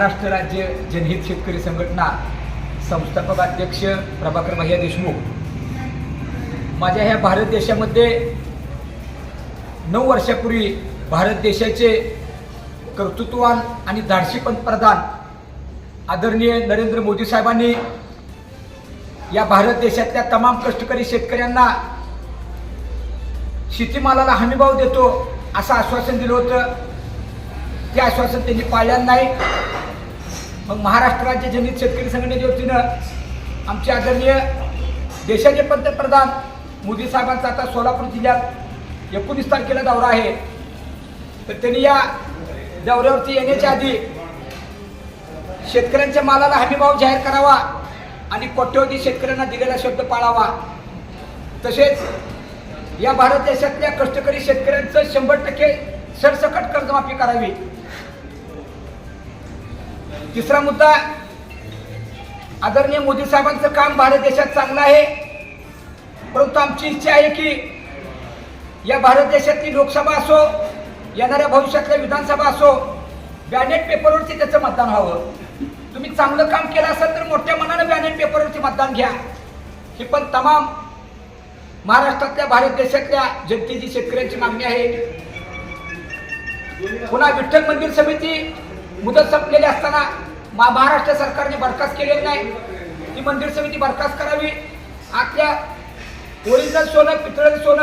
महाराष्ट्र राज्य जनहित शेतकरी संघटना संस्थापक अध्यक्ष प्रभाकर भैया देशमुख. माझ्या ह्या भारत देशामध्ये नऊ वर्षापूर्वी भारत देशाचे कर्तृत्ववान आणि धाडसी पंतप्रधान आदरणीय नरेंद्र मोदी साहेबांनी या भारत देशातल्या तमाम कष्टकरी शेतकऱ्यांना शेतीमालाला हमीभाव देतो असं आश्वासन दिलं होतं. ते आश्वासन त्यांनी पाळलं नाही. मग महाराष्ट्र राज्य जनित शेतकरी संघटनेच्या वतीनं आमचे आदरणीय देशाचे पंतप्रधान मोदी साहेबांचा आता सोलापूर जिल्ह्यात एकोणीस तारखेला दौरा आहे. तर त्यांनी या दौऱ्यावरती येण्याच्या आधी शेतकऱ्यांच्या मालाला हमीभाव जाहीर करावा आणि कोट्यवधी शेतकऱ्यांना दिलेला शब्द पाळावा. तसेच या भारत देशातल्या कष्टकरी शेतकऱ्यांचं शंभर टक्के सरसकट कर्जमाफी करावी. तिसरा मुद्दा आदरणीय मोदी साहेबांचं काम भारत देशात चांगलं आहे. परंतु आमची इच्छा आहे की या भारत देशातली लोकसभा असो येणाऱ्या भविष्यातल्या विधानसभा असो बॅलेट पेपरवरती त्याचं मतदान व्हावं. तुम्ही चांगलं काम केलं असेल तर मोठ्या मनानं बॅलेट पेपरवरती मतदान घ्या. हे पण तमाम महाराष्ट्रातल्या भारत देशातल्या जनतेची शेतकऱ्यांची मागणी आहे. पुन्हा विठ्ठल मंदिर समिती मुदत संपलेली असताना मा- महाराष्ट्र सरकारने बरखास्त केलेली नाही. ती मंदिर समिती बरखास्त करावी. आपल्या ओरिजिनल सोनं पितळेचं सोनं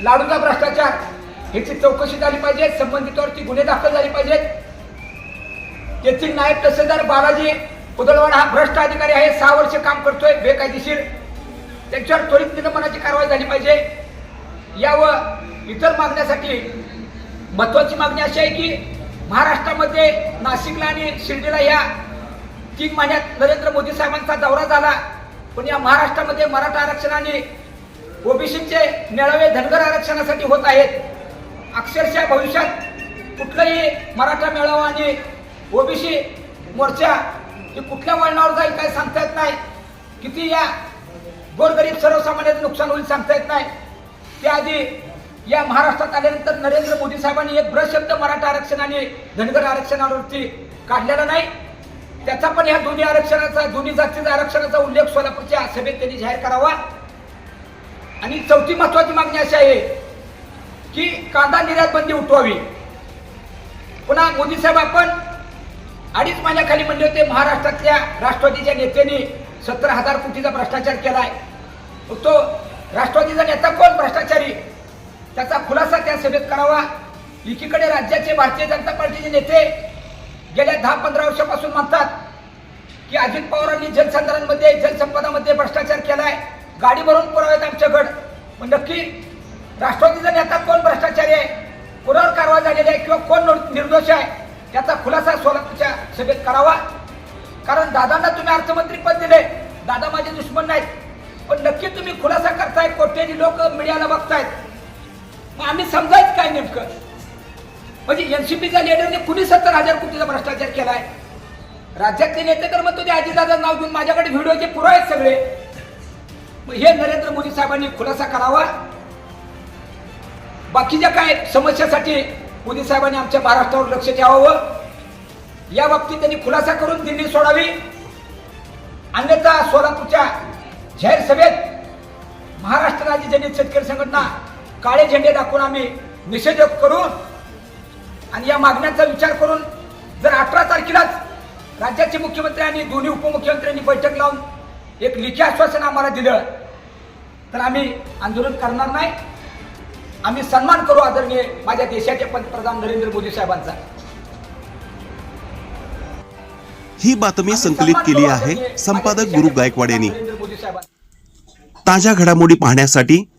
लाडूचा भ्रष्टाचार ह्याची चौकशी झाली पाहिजे. संबंधितवरती गुन्हे दाखल झाले पाहिजेत. तेथील नायब तहसीलदार बालाजी उदळवाड हा भ्रष्ट अधिकारी आहे. सहा वर्ष काम करतोय बेकायदेशीर. त्यांच्यावर त्वरित निलंबनाची कारवाई झाली पाहिजे. या व इतर मागण्यासाठी महत्वाची मागणी अशी आहे की महाराष्ट्रामध्ये नाशिकला आणि शिर्डीला या तीन महिन्यात नरेंद्र मोदी साहेबांचा दौरा झाला. पण या महाराष्ट्रामध्ये मराठा आरक्षणाने ओबीसीचे मेळावे धनगर आरक्षणासाठी होत आहेत. अक्षरशः भविष्यात कुठलाही मराठा मेळावा आणि ओबीसी मोर्चा हे कुठल्या वळणावर जाईल काय सांगता येत नाही. किती या गोरगरीब सर्वसामान्याचं नुकसान होईल सांगता येत नाही. त्याआधी या महाराष्ट्रात आल्यानंतर नरेंद्र मोदी साहेबांनी एक भ्रश शब्द मराठा आरक्षण आणि धनगर आरक्षणावरती काढलेला नाही. त्याचा पण ह्या दोन्ही आरक्षणाचा दोन्ही जातीचा आरक्षणाचा उल्लेख सोलापूरच्या सभेत त्यांनी जाहीर करावा. आणि चौथी महत्वाची मागणी अशी आहे की कांदा निर्यात बंदी उठवावी. पुन्हा मोदी साहेब आपण अडीच महिन्याखाली म्हणले होते महाराष्ट्रातल्या राष्ट्रवादीच्या नेत्यांनी सत्तर हजार कोटीचा भ्रष्टाचार केलाय. तो राष्ट्रवादीचा नेता कोण? भ्रष्टाचारी. त्याचा खुलासा त्या सभेत करावा. एकीकडे राज्याचे भारतीय जनता पार्टीचे नेते गेल्या दहा पंधरा वर्षापासून म्हणतात की अजित पवारांनी जलसंधारणमध्ये जलसंपदामध्ये भ्रष्टाचार केलाय. गाडी भरून पुरावेत आमच्याकड. पण नक्की राष्ट्रवादीचा नेता कोण भ्रष्टाचारी आहे? कोणावर कारवाई झालेली आहे किंवा कोण निर्दोष आहे? त्याचा खुलासा सोलापूरच्या सभेत करावा. कारण दादांना तुम्ही अर्थमंत्री पद दिले. दादा माझे दुश्मन नाहीत. पण नक्की तुम्ही खुलासा करताय. कोट्याधी लोक मीडियाला बघतायत. मग आम्ही समजायचं काय नेमकं? म्हणजे एनसीपीच्या लिडरने कुणी सत्तर हजार कोटीचा भ्रष्टाचार केलाय? राज्यातले नेते तर मग ते अजितदादा नाव घेऊन माझ्याकडे व्हिडिओचे पुरावे आहेत सगळे. मग हे नरेंद्र मोदी साहेबांनी खुलासा करावा. बाकीच्या काय समस्यासाठी मोदी साहेबांनी आमच्या महाराष्ट्रावर लक्ष ठेवावं? या बाबतीत त्यांनी खुलासा करून दिल्ली सोडावी. अन्यथा सोलापूरच्या जाहीर सभेत महाराष्ट्र राज्य जनित शेतकरी संघटना काळे झेंडे दाखवून आम्ही निषेध करून आणि या मागण्यांचा विचार करून जर अठरा तारखेलाच राज्याचे मुख्यमंत्री आणि दोन्ही उपमुख्यमंत्र्यांनी बैठक लावून एक लिखी आश्वासन आम्हाला दिलं तर आम्ही आंदोलन करणार नाही. आम्ही सन्मान करू आदरणीय माझ्या देशाचे पंतप्रधान नरेंद्र मोदी साहेबांचा. ही बातमी संकलित केली आहे संपादक गुरु गायकवाड यांनी. ताज्या घडामोडी पाहण्यासाठी